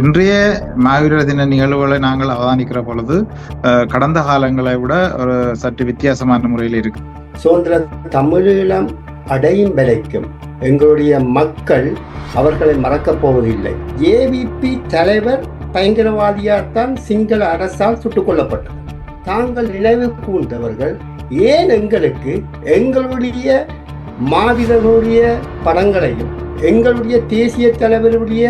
இன்றைய மாவீரர் தின நிகழ்வுகளை நாங்கள் அவதானிக்கிற பொழுது கடந்த காலங்களை விட ஒரு சற்று வித்தியாசமான முறையில் இருக்கு. சுதந்திர தமிழீழம் அடையும் வரைக்கும் எங்களுடைய மக்கள் அவர்களை மறக்கப் போவதில்லை. ஏவிபி தலைவர் பயங்கரவாதியால்தான் சிங்கள அரசால் சுட்டுக் கொல்லப்பட்டது. தாங்கள் நினைவு கூர்ந்தவர்கள் ஏன் எங்களுக்கு எங்களுடைய மாவீரர்களுடைய படங்களையும் எங்களுடைய தேசிய தலைவருடைய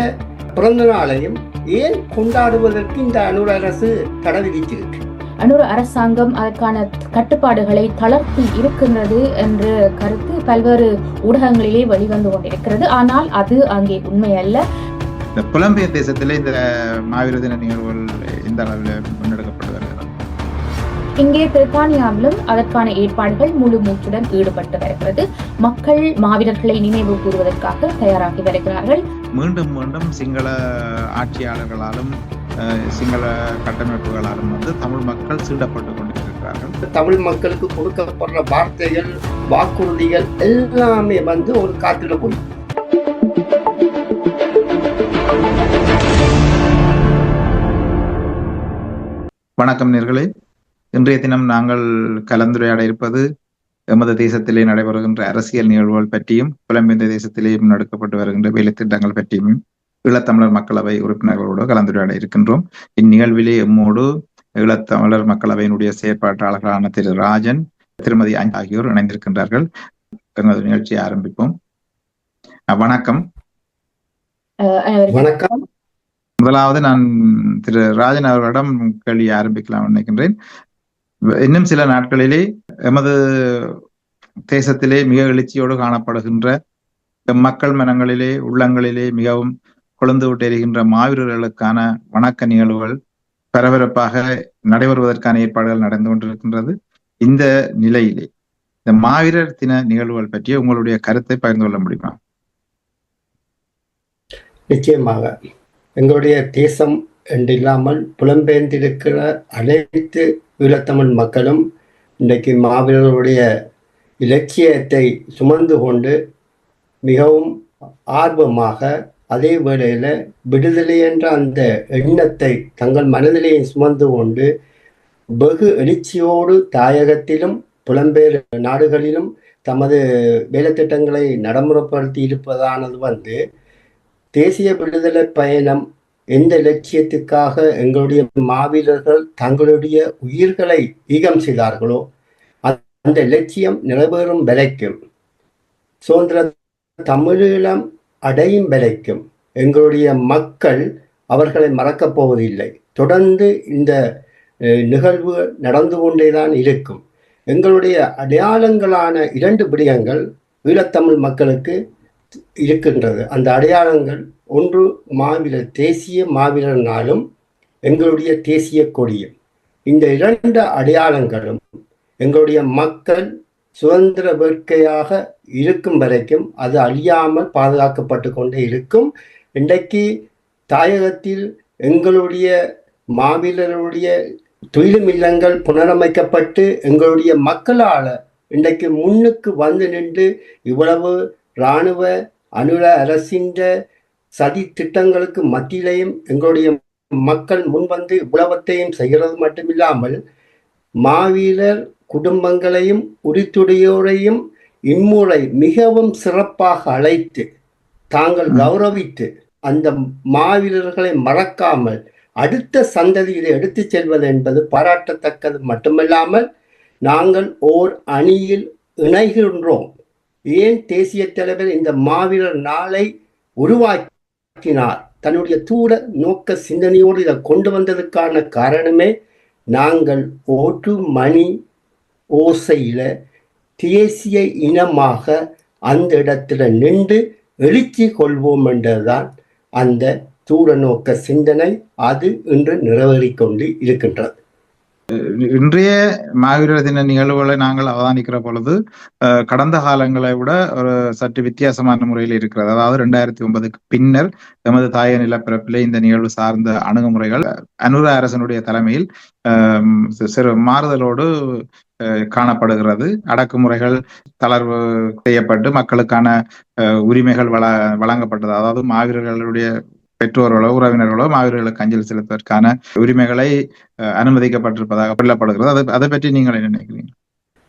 பிறந்த நாளையும் ஏன் கொண்டாடுவதற்கு இந்த அனுர அரசு தடை விதிச்சிருக்கு அன்னொரு அரசாங்கம் அதற்கான கட்டுப்பாடுகளை தளர்த்தி இருக்கின்றது என்ற கருத்து பல்வேறு ஊடகங்களிலே வெளிவந்து கொண்டிருக்கிறது. ஆனால் அது அங்கே உண்மை அல்ல இந்த புலம்பெயர் தேசத்திலே இந்த மாவீரர் தின நிகழ்வுகள் இந்த அளவில் இங்கே பிரித்தானியாவிலும் அதற்கான ஏற்பாடுகள் முழு மூச்சுடன் ஈடுபட்டு வருகிறது. மக்கள் மாவீரர்களை நினைவு கூறுவதற்காக தயாராகி வருகிறார்கள். மீண்டும் மீண்டும் சிங்கள ஆட்சியாளர்களாலும் சிங்கள கட்டமைப்புகளாலும் வந்து தமிழ் மக்கள் சீண்டப்பட்டு கொண்டிருக்கிறார்கள். தமிழ் மக்களுக்கு கொடுக்கப்படுற வார்த்தைகள் வாக்குறுதிகள் எல்லாமே வந்து ஒரு காத்துல போய். வணக்கம் நேர்களே. இன்றைய தினம் நாங்கள் கலந்துரையாட இருப்பது எமது தேசத்திலே நடைபெறுகின்ற அரசியல் நிகழ்வுகள் பற்றியும் புலம்பெயர்ந்த தேசத்திலே முன்னெடுக்கப்பட்டு வருகின்ற வேலை திட்டங்கள் பற்றியும் ஈழத்தமிழர் மக்களவை உறுப்பினர்களோடு கலந்துரையாட இருக்கின்றோம். இந்நிகழ்விலே எம்மோடு ஈழத்தமிழர் மக்களவையினுடைய செயற்பாட்டாளர்களான திரு ராஜன் திருமதி ஆகியோர் இணைந்திருக்கின்றார்கள். எமது நிகழ்ச்சியை ஆரம்பிப்போம். வணக்கம். வணக்கம். முதலாவது நான் திரு ராஜன் அவர்களிடம் கேள்வி ஆரம்பிக்கலாம் நினைக்கின்றேன். இன்னும் சில நாட்களிலே எமது தேசத்திலே மிக எழுச்சியோடு காணப்படுகின்ற மக்கள் மனங்களிலே உள்ளங்களிலே மிகவும் கொழுந்து விட்டிருக்கின்ற மாவீரர்களுக்கான வணக்க நிகழ்வுகள் பரபரப்பாக நடைபெறுவதற்கான ஏற்பாடுகள் நடந்து கொண்டிருக்கின்றது. இந்த நிலையிலே இந்த மாவீரர் தின நிகழ்வுகள் பற்றி உங்களுடைய கருத்தை பகிர்ந்து கொள்ள முடியுமா? நிச்சயமாக. எங்களுடைய தேசம் என்றில்லாமல் புலம்பெயர்ந்திருக்கிற அனைத்து ஈழத்தமிழ் மக்களும் இன்றைக்கு மாவீரர்களுடைய இலட்சியத்தை சுமந்து கொண்டு மிகவும் ஆர்வமாக அதே வேளையில் விடுதலை என்ற அந்த எண்ணத்தை தங்கள் மனதிலேயே சுமந்து கொண்டு வெகு எழுச்சியோடு தாயகத்திலும் புலம்பெயர் நாடுகளிலும் தமது வேலைத்திட்டங்களை நடைமுறைப்படுத்தி இருப்பதானது வந்து தேசிய விடுதலை பயணம் எந்த இலட்சியத்துக்காக எங்களுடைய மாவீரர்கள் தங்களுடைய உயிர்களை ஈகம் செய்தார்களோ அந்த லட்சியம் நிறைவேறும் வரைக்கும் சுதந்திர தமிழீழம் அடையும் வரைக்கும் எங்களுடைய மக்கள் அவர்களை மறக்கப் போவதில்லை. தொடர்ந்து இந்த நிகழ்வு நடந்து கொண்டே தான் இருக்கும். எங்களுடைய அடையாளங்களான இரண்டு விடயங்கள் ஈழத்தமிழ் மக்களுக்கு இருக்கின்றது. அந்த அடையாளங்கள் ஒன்று மாவீரர் தேசிய மாவீரர் நாளும் எங்களுடைய தேசிய கொடியும். இந்த இரண்டு அடையாளங்களும் எங்களுடைய மக்கள் சுதந்திர வேட்கையாக இருக்கும் வரைக்கும் அது அழியாமல் பாதுகாக்கப்பட்டு கொண்டே இருக்கும். இன்றைக்கு தாயகத்தில் எங்களுடைய மாவீரருடைய துயிலும் இல்லங்கள் புனரமைக்கப்பட்டு எங்களுடைய மக்களால் இன்றைக்கு முன்னுக்கு வந்து நின்று இவ்வளவு இராணுவ அனுர அரசின்ற சதி திட்டங்களுக்கு மத்தியிலையும் எங்களுடைய மக்கள் முன்வந்து உலகத்தையும் செய்கிறது மட்டுமில்லாமல் மாவீரர் குடும்பங்களையும் உரித்துடையோரையும் இம்முறை மிகவும் சிறப்பாக அழைத்து தாங்கள் கௌரவித்து அந்த மாவீரர்களை மறக்காமல் அடுத்த சந்ததியிலே எடுத்துச் செல்வது என்பது பாராட்டத்தக்கது மட்டுமல்லாமல் நாங்கள் ஓர் அணியில் இணைகின்றோம். ஏன் தேசிய தலைவர் இந்த மாவீரர் நாளை உருவாக்கி உருவாக்கினார். தன்னுடைய தூர நோக்க சிந்தனையோடு இதை கொண்டு வந்ததுக்கான காரணமே நாங்கள் ஓட்டு மணி ஓசையில தேசிய இனமாக அந்த இடத்துல நின்று எழுச்சி கொள்வோம் என்றதுதான் அந்த தூர நோக்க சிந்தனை அது இன்று நிறைவேறிக்கொண்டு இருக்கின்றது. இன்றைய மாவீரர் தின நிகழ்வுகளை நாங்கள் அவதானிக்கிற பொழுது அஹ், கடந்த காலங்களை விட ஒரு சற்று வித்தியாசமான முறையில் இருக்கிறது. அதாவது ரெண்டாயிரத்தி ஒன்பதுக்கு பின்னர் எமது தாய நிலப்பரப்பிலே இந்த நிகழ்வு சார்ந்த அணுகுமுறைகள் அனுர அரசனுடைய தலைமையில் சிறு மாறுதலோடு காணப்படுகிறது. அடக்குமுறைகள் தளர்வு செய்யப்பட்டு மக்களுக்கான உரிமைகள் வழங்கப்பட்டது. அதாவது மாவீரர்களுடைய பெற்றோர்களோ உறவினர்களோ மாவீரர்களுக்கு அஞ்சலி செலுத்துவதற்கான உரிமைகளை அனுமதிக்கப்பட்டிருப்பதாக சொல்லப்படுகிறது அதை அதை பற்றி நீங்கள் என்ன நினைக்கிறீங்க?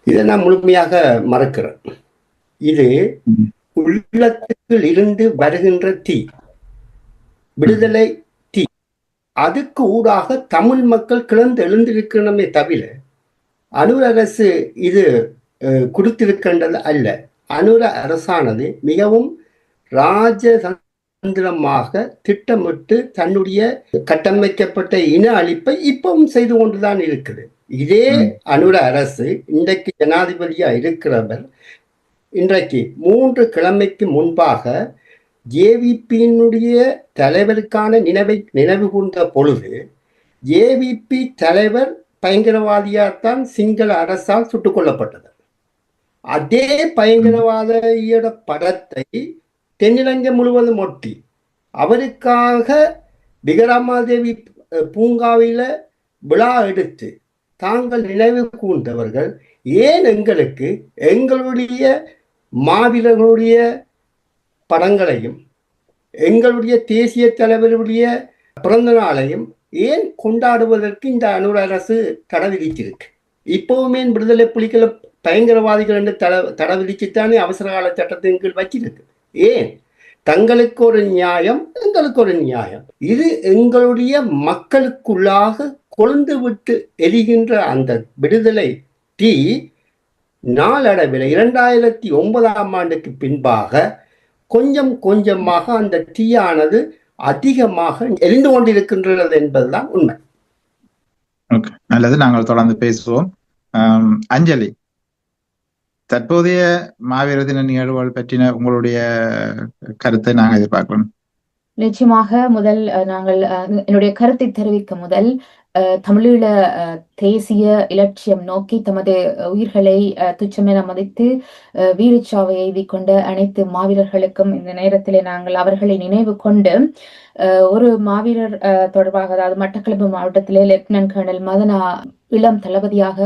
இதை நான் முழுமையாக மறக்கிறேன். இது. உள்ளத்துக்குள் இருந்து வருகின்ற தீ விடுதலை தீ. அதுக்கு ஊடாக தமிழ் மக்கள் கிளர்ந்து எழுந்திருக்கணுமே தவிர அனுர அரசு இது கொடுத்திருக்கின்றது அல்ல. அனுர அரசானது மிகவும் ராஜதந்திரமாக திட்டமிட்டு தன்னுடைய கட்டமைக்கப்பட்ட இன அழிப்பை இப்பவும் செய்து கொண்டுதான் இருக்குது இதே ம். அனுர அரசு இன்றைக்கு ஜனாதிபதியா இருக்கிறவர் இன்றைக்கு மூன்று கிழமைக்கு முன்பாக ஜேவிபியினுடைய தலைவருக்கான நினைவை நினைவு கூர்ந்த பொழுது ஜேவிபி தலைவர் பயங்கரவாதியாத்தான் சிங்கள அரசால் சுட்டுக் கொல்லப்பட்டது அதே பயங்கரவாதியோட படத்தை தென்னிலங்கை முழுவதும் ஒட்டி. அவருக்காக விகராமாதேவி பூங்காவில் பூங்காவில விழா எடுத்து தாங்கள் நினைவு கூர்ந்தவர்கள் ஏன் எங்களுக்கு எங்களுடைய மாவீரர்களுடைய படங்களையும் எங்களுடைய தேசிய தலைவருடைய பிறந்த நாளையும் ஏன் கொண்டாடுவதற்கு இந்த அனுர அரசு தடை விதிச்சிருக்கு இப்போவுமே விடுதலை புலிகளை பயங்கரவாதிகள் என்று தட தடை விதிச்சுத்தானே அவசர கால சட்டத்தின் கீழ் வச்சிருக்கு. ஏன்? தங்களுக்கு ஒரு நியாயம் எங்களுக்கு ஒரு நியாயம். இது எங்களுடைய மக்களுக்குள்ளாக கொழுந்து விட்டு எரிகின்ற அந்த விடுதலை தீ நாளடைவில் இரண்டாயிரத்தி ஒன்பதாம் ஆண்டுக்கு பின்பாக கொஞ்சம் கொஞ்சமாக அந்த தீயானது அதிகமாக எரிந்து கொண்டிருக்கின்றது என்பதுதான் உண்மை. ஓகே நல்லது. நாங்கள் தொடர்ந்து பேசுவோம். அஞ்சலி. தற்போதைய மாவீர தின நிகழ்வுகள் பற்றின உங்களுடைய கருத்தை நாங்கள் எதிர்பார்க்கலாம் நிச்சயமாக முதல் நாங்கள் என்னுடைய கருத்தை தெரிவிக்க முதல் தமிழீழ தேசிய இலட்சியம் நோக்கி தமது உயிர்களை துச்சமென மதித்து வீரச்சாவை எழுதி கொண்ட அனைத்து மாவீரர்களுக்கும் இந்த நேரத்திலே நாங்கள் அவர்களை நினைவு கொண்டு ஒரு மாவீரர் அஹ், தொடர்பாக அதாவது மட்டக்களப்பு மாவட்டத்திலே லெப்டினன்ட் கர்னல் மதனா இளம் தளபதியாக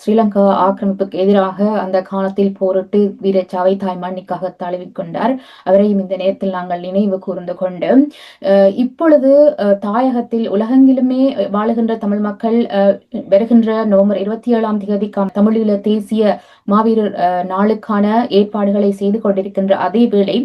ஸ்ரீலங்கா ஆக்கிரமிப்புக்கு எதிராக அந்த காலத்தில் போரிட்டு வீரச்சாவை தாய் மண்ணிக்காக தழுவிக்கொண்டார் அவரையும் இந்த நேரத்தில் நாங்கள் நினைவு கூர்ந்து கொண்டு இப்பொழுது தாயகத்தில் உலகெங்கிலுமே வாழுகின்ற தமிழ் மக்கள் வருகின்ற நவம்பர் இருபத்தி ஏழாம் தேதிக்கான தமிழீழ தேசிய மாவீரர் அஹ், நாளுக்கான ஏற்பாடுகளை செய்து கொண்டிருக்கின்ற அதே வேளை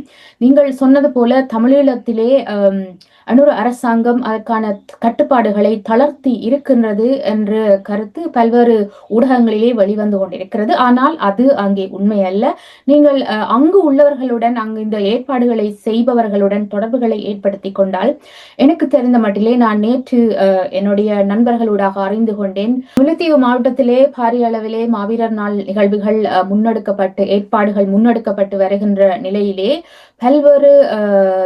நீங்கள் சொன்னது போல தமிழீழத்திலே அஹ் அனுர அரசாங்கம் அதற்கான கட்டுப்பாடுகளை தளர்த்தி இருக்கின்றது என்று கருத்து பல்வேறு ஊடகங்களிலே வெளிவந்து கொண்டிருக்கிறது. ஆனால் அது அங்கே உண்மை அல்ல நீங்கள் அங்கு உள்ளவர்களுடன் அங்கு இந்த ஏற்பாடுகளை செய்பவர்களுடன் தொடர்புகளை ஏற்படுத்தி கொண்டால் எனக்கு தெரிந்த மட்டிலே நான் நேற்று என்னுடைய நண்பர்களூடாக அறிந்து கொண்டேன். முல்லைத்தீவு மாவட்டத்திலே பாரிய அளவிலே மாவீரர் நாள் நிகழ்வுகள் முன்னெடுக்கப்பட்டு ஏற்பாடுகள் முன்னெடுக்கப்பட்டு வருகின்ற நிலையிலே பல்வேறு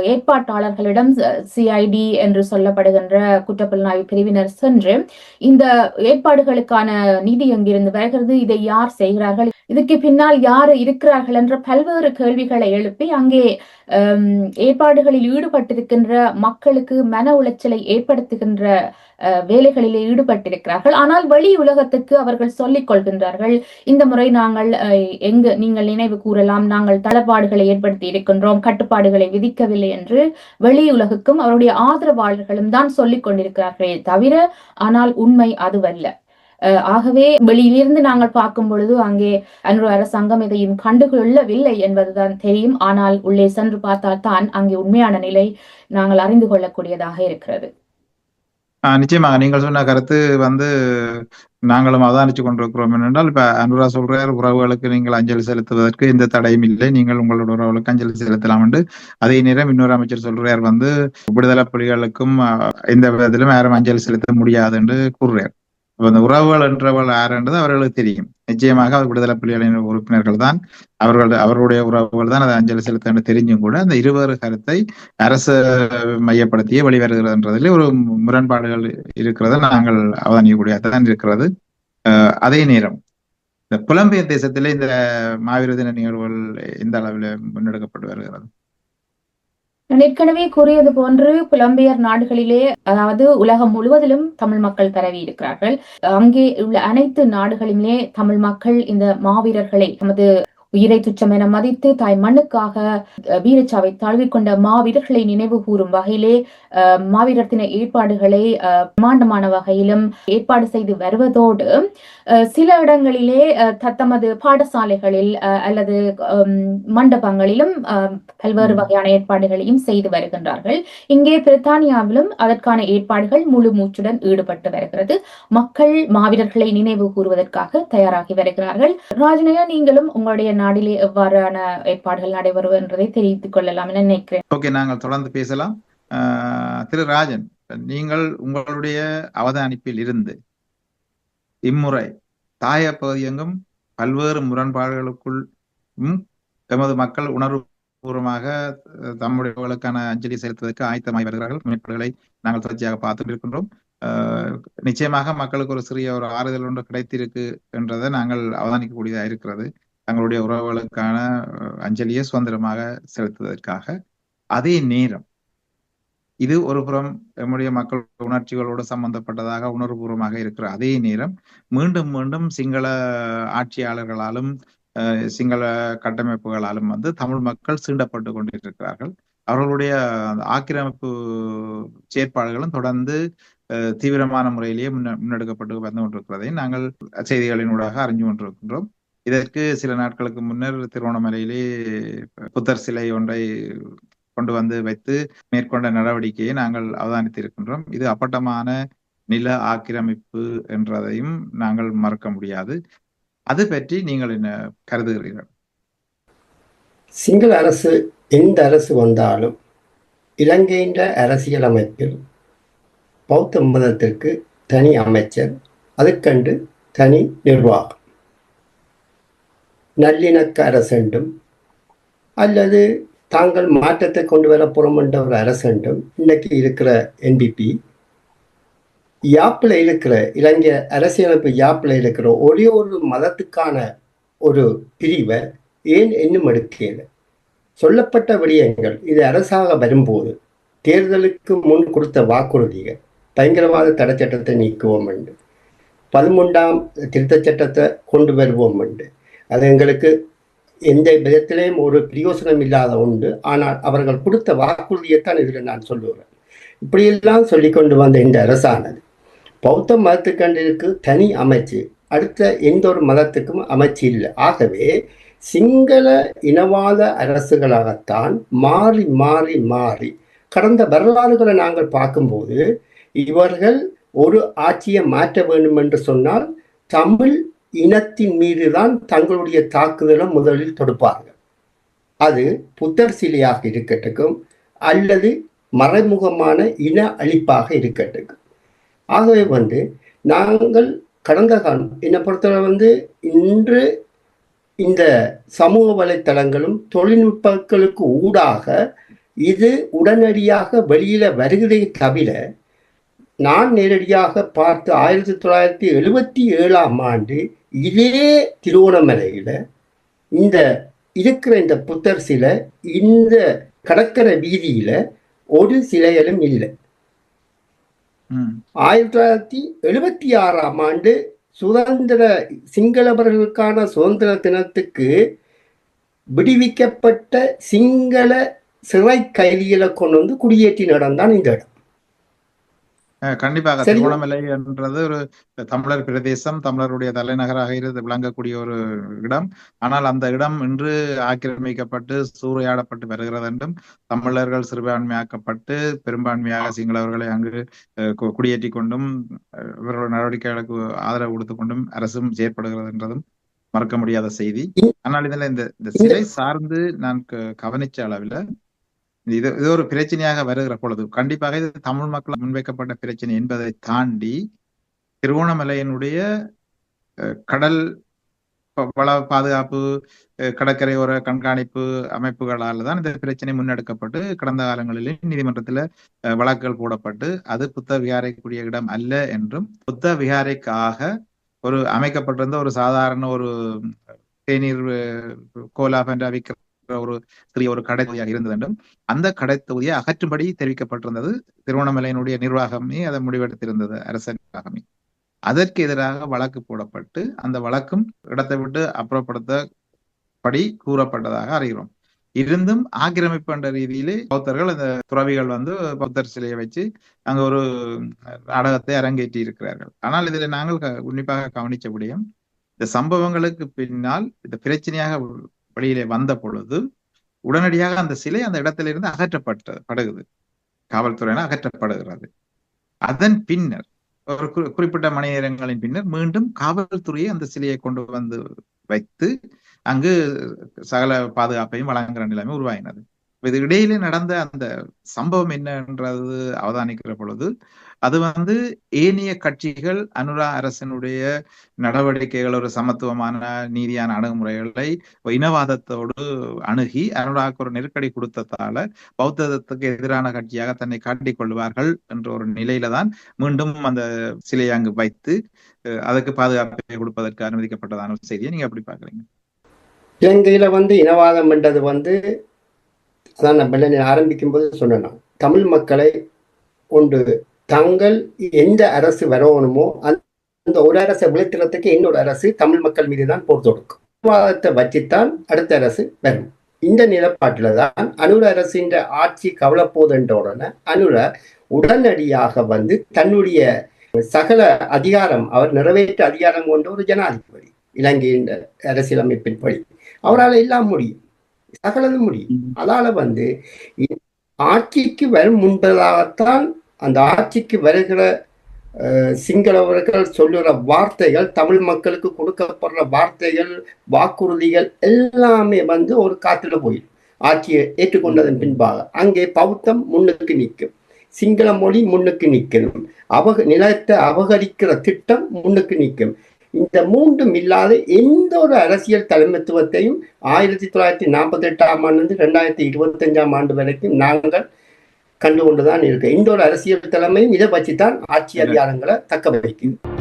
ஏற்பாட்டாளர்களிடம் சிஐடி என்று சொல்லப்படுகின்ற குற்றப்புலனாய்வு பிரிவினர் சென்று இந்த ஏற்பாடுகளுக்கான நிதி எங்கிருந்து வருகிறது இதை யார் செய்கிறார்கள் இதுக்கு பின்னால் யார் இருக்கிறார்கள் என்ற பல்வேறு கேள்விகளை எழுப்பி அங்கே ஏற்பாடுகளில் ஈடுபட்டிருக்கின்ற மக்களுக்கு மன உளைச்சலை ஏற்படுத்துகின்ற அஹ், வேலைகளிலே ஈடுபட்டிருக்கிறார்கள். ஆனால் வெளி உலகத்துக்கு அவர்கள் சொல்லிக் கொள்கின்றார்கள் இந்த முறை நாங்கள் அஹ், எங்கு நீங்கள் நினைவு கூறலாம் நாங்கள் தளபாடுகளை ஏற்படுத்தி இருக்கின்றோம் கட்டுப்பாடுகளை விதிக்கவில்லை என்று வெளி உலகுக்கும் அவருடைய ஆதரவாளர்களும் தான் சொல்லிக் கொண்டிருக்கிறார்களே தவிர ஆனால் உண்மை அதுவல்ல. ஆகவே வெளியிலிருந்து நாங்கள் பார்க்கும் பொழுது அங்கே அன்று அரசாங்கம் இதையும் கண்டுகொள்ளவில்லை என்பதுதான் தெரியும். ஆனால் உள்ளே சென்று பார்த்தால் தான் அங்கே உண்மையான நிலை நாங்கள் அறிந்து கொள்ளக்கூடியதாக இருக்கிறது. ஆஹ் நிச்சயமாக. நீங்கள் சொன்ன கருத்து வந்து நாங்களும் அவதானிச்சு கொண்டிருக்கிறோம். என்றால் இப்ப அனுரா சொல்றார் உறவுகளுக்கு நீங்கள் அஞ்சலி செலுத்துவதற்கு எந்த தடையும் இல்லை. நீங்கள் உங்களோட உறவுகளுக்கு அஞ்சலி செலுத்தலாம் என்று. அதே நேரம் இன்னொரு அமைச்சர் சொல்றார் வந்து விடுதலை புலிகளுக்கும் எந்த விதத்திலும் யாரும் அஞ்சலி செலுத்த முடியாது என்று கூறுறார். அந்த உறவுகள் என்றவள் யாருன்றது அவர்களுக்கு தெரியும். நிச்சயமாக அவர் விடுதலை புலிகளின் உறுப்பினர்கள் தான் அவர்கள் அவருடைய உறவுகள் தான் அதை அஞ்சலி செலுத்த என்று தெரிஞ்சும் கூட அந்த இருவர் கருத்தை அரசு மையப்படுத்தியே வெளிவருகிறதுன்றதுல ஒரு முரண்பாடுகள் இருக்கிறத நாங்கள் அவதானிக்கக்கூடியதான் இருக்கிறது. அஹ் அதே நேரம் இந்த புலம்பெயர் தேசத்திலே இந்த மாவீர தின நிகழ்வுகள் இந்த அளவில் முன்னெடுக்கப்பட்டு வருகிறது? நான் ஏற்கனவே கூறியது போன்று புலம்பெயர் நாடுகளிலே அதாவது உலகம் முழுவதிலும் தமிழ் மக்கள் பரவி இருக்கிறார்கள். அங்கே உள்ள அனைத்து நாடுகளிலே தமிழ் மக்கள் இந்த மாவீரர்களை தமது உயிரை துச்சம் என மதித்து தாய் மண்ணுக்காக வீரச்சாவை தழுவிக்கொண்ட மாவீரர்களை நினைவு கூறும் வகையிலே அஹ், மாவீரர் தின ஏற்பாடுகளை பிரமாண்டமான வகையிலும் ஏற்பாடு செய்து வருவதோடு சில இடங்களிலே தத்தமது பாடசாலைகளில் அல்லது மண்டபங்களிலும் பல்வேறு. வகையான ஏற்பாடுகளையும் செய்து வருகின்றார்கள். இங்கே பிரித்தானியாவிலும் அதற்கான ஏற்பாடுகள் முழு மூச்சுடன் ஈடுபட்டு வருகிறது. மக்கள் மாவீரர்களை நினைவு கூறுவதற்காக தயாராகி வருகிறார்கள். ராஜனையா நீங்களும் உங்களுடைய நாடிலே எவ்வாறான ஏற்பாடுகள் நடைபெறும் என்பதை தெரிவித்துக் கொள்ளலாம் என நினைக்கிறேன். ஓகே நாங்கள் தொடர்ந்து பேசலாம். ஆஹ் திரு ராஜன் நீங்கள் உங்களுடைய அவதானிப்பில் இருந்து இம்முறை தாய பகுதியெங்கும் பல்வேறு முரண்பாடுகளுக்குள் எமது மக்கள் உணர்வுபூர்வமாக அஹ், தம்முடையவர்களுக்கான அஞ்சலி செலுத்துவதற்கு ஆயத்தமாகி வருகிறார்கள். முன்னேற்பாடுகளை நாங்கள் தொடர்ச்சியாக பார்த்து இருக்கின்றோம் ஆஹ், நிச்சயமாக மக்களுக்கு ஒரு சிறிய ஒரு ஆறுதல் ஒன்று கிடைத்திருக்கு என்றதை நாங்கள் அவதானிக்கக்கூடியதாக இருக்கிறது. தங்களுடைய உறவுகளுக்கான அஞ்சலியை சுதந்திரமாக செலுத்துவதற்காக அதே நேரம் இது ஒரு புறம் நம்முடைய மக்கள் உணர்ச்சிகளோடு சம்பந்தப்பட்டதாக உணர்வுபூர்வமாக இருக்கிற அதே நேரம் மீண்டும் மீண்டும் சிங்கள ஆட்சியாளர்களாலும் அஹ், சிங்கள கட்டமைப்புகளாலும் வந்து தமிழ் மக்கள் சீண்டப்பட்டு கொண்டிருக்கிறார்கள். அவர்களுடைய அந்த ஆக்கிரமிப்பு செயற்பாடுகளும் தொடர்ந்து அஹ், தீவிரமான முறையிலேயே முன்ன முன்னெடுக்கப்பட்டு வந்து கொண்டிருக்கிறதை நாங்கள் செய்திகளின் ஊடாக அறிஞ்சு கொண்டிருக்கின்றோம். இதற்கு சில நாட்களுக்கு முன்னர் திருவண்ணாமலையிலே புத்தர் சிலை ஒன்றை கொண்டு வந்து வைத்து மேற்கொண்ட நடவடிக்கையை நாங்கள் அவதானித்திருக்கின்றோம். இது அப்பட்டமான நில ஆக்கிரமிப்பு என்றதையும் நாங்கள் மறக்க முடியாது. அது பற்றி நீங்கள் என்ன கருதுகிறீர்கள்? சிங்கள அரசு எந்த அரசு வந்தாலும் இலங்கையின் அரசியலமைப்பில் பௌத்த மதத்திற்கு தனி அமைச்சர் அதுக்கண்டு தனி நிர்வாகம். நல்லிணக்க அரசென்றும் அல்லது தாங்கள் மாற்றத்தை கொண்டு வர புறம் ஒரு அரசென்றும் இன்னைக்கு இருக்கிற என்பிபி யாப்பில் இருக்கிற இலங்கை அரசியலமைப்பு யாப்பில் இருக்கிற ஒரே ஒரு மதத்துக்கான ஒரு பிரிவை ஏன் இன்னும் எடுக்கல? சொல்லப்பட்ட விடயங்கள் இது அரசாக வரும்போது தேர்தலுக்கு முன் கொடுத்த வாக்குறுதிகள் பயங்கரவாத தடை சட்டத்தை நீக்குவோம் என்று பதிமூன்றாம் திருத்தச் சட்டத்தை கொண்டு வருவோம் உண்டு அது எங்களுக்கு எந்த விதத்திலையும் ஒரு பிரயோசனம் இல்லாத உண்டு. ஆனால் அவர்கள் கொடுத்த வாக்குறுதியைத்தான் இதில் நான் சொல்லுகிறேன். இப்படியெல்லாம் சொல்லி கொண்டு வந்த இந்த அரசானது பௌத்த மதத்துக்கண்டிற்கு தனி அமைச்சு அடுத்த எந்த ஒரு மதத்துக்கும் அமைச்சு இல்லை. ஆகவே சிங்கள இனவாத அரசுகளாகத்தான் மாறி மாறி மாறி கடந்த வரலாறுகளை நாங்கள் பார்க்கும்போது இவர்கள் ஒரு ஆட்சியை மாற்ற வேண்டும் என்று சொன்னால் தமிழ் இனத்தின் மீதுதான் தங்களுடைய தாக்குதலை முதலில் தொடுப்பார்கள். அது புத்தர் சிலையாக இருக்கட்டும் அல்லது மறைமுகமான இன அழிப்பாக இருக்கட்டும். ஆகவே வந்து நாங்கள் கடந்த காலம் என்னை பொறுத்தவரை வந்து இன்று இந்த சமூக வலைத்தளங்களும் தொழில்நுட்பங்களுக்கு ஊடாக இது உடனடியாக வெளியில் வருகிறதை தவிர நான் நேரடியாக பார்த்து ஆயிரத்தி தொள்ளாயிரத்தி எழுபத்தி ஏழாம் ஆண்டு இதே திருவோணமலையில இந்த இருக்கிற இந்த புத்தர் சிலை இந்த கடற்கரை வீதியில ஒரு சிலைகளும் இல்லை. ஆயிரத்தி தொள்ளாயிரத்தி எழுபத்தி ஆறாம் ஆண்டு சுதந்திர சிங்களவர்களுக்கான சுதந்திர தினத்துக்கு விடுவிக்கப்பட்ட சிங்கள சிறை கைதிகளை கொண்டு வந்து குடியேற்றி நடந்தான் இந்த இடம். கண்டிப்பாக. திருவண்ணாமலை என்றது ஒரு தமிழர் பிரதேசம் தமிழருடைய தலைநகராக இருந்து விளங்கக்கூடிய ஒரு இடம். ஆனால் அந்த இடம் இன்று ஆக்கிரமிக்கப்பட்டு சூறையாடப்பட்டு வருகிறது என்றும் தமிழர்கள் சிறுபான்மையாக்கப்பட்டு பெரும்பான்மையாக சிங்களவர்களை அங்கு அஹ், கு- குடியேற்றிக் கொண்டும் இவர்களுடைய நடவடிக்கைகளுக்கு ஆதரவு கொடுத்துக் கொண்டும் அரசும் செயற்படுகிறது என்றதும் மறக்க முடியாத செய்தி. ஆனால் இதுல இந்த இந்த சிலை சார்ந்து நான் கவனிச்ச அளவில் இது இது ஒரு பிரச்சனையாக வருகிற பொழுது கண்டிப்பாக இது தமிழ் மக்கள் முன்வைக்கப்பட்ட பிரச்சனை என்பதை தாண்டி திருவோணமலையினுடைய அஹ், கடல் வள பாதுகாப்பு கடற்கரையோர கண்காணிப்பு அமைப்புகளால் தான் இந்த பிரச்சனை முன்னெடுக்கப்பட்டு கடந்த காலங்களிலே நீதிமன்றத்தில் வழக்குகள் போடப்பட்டு அது புத்த விகாரைக்குரிய இடம் அல்ல என்றும் புத்த விகாரைக்காக ஒரு அமைக்கப்பட்டிருந்த ஒரு சாதாரண ஒரு தேநீர் கோலா போன்ற ஒரு சிறிய ஒரு கடை தொகுதியாக இருந்தது என்றும் அந்த கடை தொகுதியை அகற்றும்படி தெரிவிக்கப்பட்டிருந்தது. திருவண்ணாமலையினுடைய நிர்வாகமே அதை முடிவெடுத்திருந்தது அரச நிர்வாகமே. அதற்கு எதிராக வழக்கு போடப்பட்டு அந்த வழக்கும் இடத்தை விட்டு அப்புறப்படுத்த படி கூறப்பட்டதாக அறிகிறோம். இருந்தும் ஆக்கிரமிப்பு என்ற ரீதியிலே பௌத்தர்கள் அந்த துறவிகள் வந்து பௌத்தர் சிலையை வச்சு அங்க ஒரு நாடகத்தை அரங்கேற்றி இருக்கிறார்கள் ஆனால் இதில் நாங்கள் க- உன்னிப்பாக கவனிச்சபடியும் இந்த சம்பவங்களுக்கு பின்னால் இந்த பிரச்சனையாக வெளியிலே வந்த பொழுது உடனடியாக அந்த சிலை அந்த இடத்திலிருந்து அகற்றப்பட்ட படுகுது. காவல்துறையினர் அகற்றப்படுகிறது. அதன் பின்னர் ஒரு குறிப்பிட்ட மணி நேரங்களின் பின்னர் மீண்டும் காவல்துறையை அந்த சிலையை கொண்டு வந்து வைத்து அங்கு சகல பாதுகாப்பையும் வழங்குகிற நிலைமை உருவாகினது இது இடையிலே நடந்த அந்த சம்பவம் என்னன்றது அவதானிக்கிற பொழுது அது வந்து ஏனைய கட்சிகள் அனுரா அரசனுடைய நடவடிக்கைகள் ஒரு சமத்துவமான நீதியான அணுகுமுறைகளை இனவாதத்தோடு அணுகி அனுராக்கு ஒரு நெருக்கடி கொடுத்ததால பௌத்தத்துக்கு எதிரான கட்சியாக தன்னை காட்டிக் கொள்வார்கள் என்ற ஒரு நிலையில தான் மீண்டும் அந்த சிலையை அங்கு வைத்து அதுக்கு பாதுகாப்பை கொடுப்பதற்கு அனுமதிக்கப்பட்டதான ஒரு செய்தியை நீங்க எப்படி பாக்குறீங்க இலங்கையில வந்து இனவாதம் என்றது வந்து அதான் நான் வெள்ளனை ஆரம்பிக்கும் போது சொன்னேன் தமிழ் மக்களை ஒன்று தங்கள் எந்த அரசு வரணுமோ அந்த ஒரு அரசை விழுத்துறதுக்கு இன்னொரு அரசு தமிழ் மக்கள் மீது தான் போர் தொடுக்கும். இனவாதத்தை வச்சுத்தான் அடுத்த அரசு வரும். இந்த நிலப்பாட்டில தான் அனுர அரசின் ஆட்சி கவலைப்போதுன்ற உடனே அனுர உடனடியாக வந்து தன்னுடைய சகல அதிகாரம் அவர் நிறைவேற்ற அதிகாரம் கொண்ட ஒரு ஜனாதிபதி இலங்கையின் அரசியலமைப்பின் படி. அவரால் எல்லாம் முடியும். சகலதும் முடியும். அதால வந்து ஆட்சிக்கு வரும் முன்பதாகத்தான் அந்த ஆட்சிக்கு வருகிற சிங்களவர்கள் சொல்லுற வார்த்தைகள் தமிழ் மக்களுக்கு கொடுக்கப்படுற வார்த்தைகள் வாக்குறுதிகள் எல்லாமே வந்து ஒரு காத்துல போயிடும். ஆட்சியை ஏற்றுக்கொண்டதன் பின்பாக. அங்கே பௌத்தம் முன்னுக்கு நிற்கும். சிங்கள மொழி முன்னுக்கு நிற்கணும். அவக நிலத்தை அபகரிக்கிற திட்டம் முன்னுக்கு நிற்கும். இந்த மூன்றும் இல்லாத எந்த ஒரு அரசியல் தலைமைத்துவத்தையும் ஆயிரத்தி தொள்ளாயிரத்தி நாற்பத்தி எட்டாம் ஆண்டு ரெண்டாயிரத்தி இருபத்தஞ்சாம் ஆண்டு வரைக்கும் நாங்கள் கண்டுகொண்டுதான் இருக்கு இந்த ஒரு அரசியல் தலைமையும் இதை வச்சுதான் ஆட்சி அதிகாரங்களை தக்க வைக்குது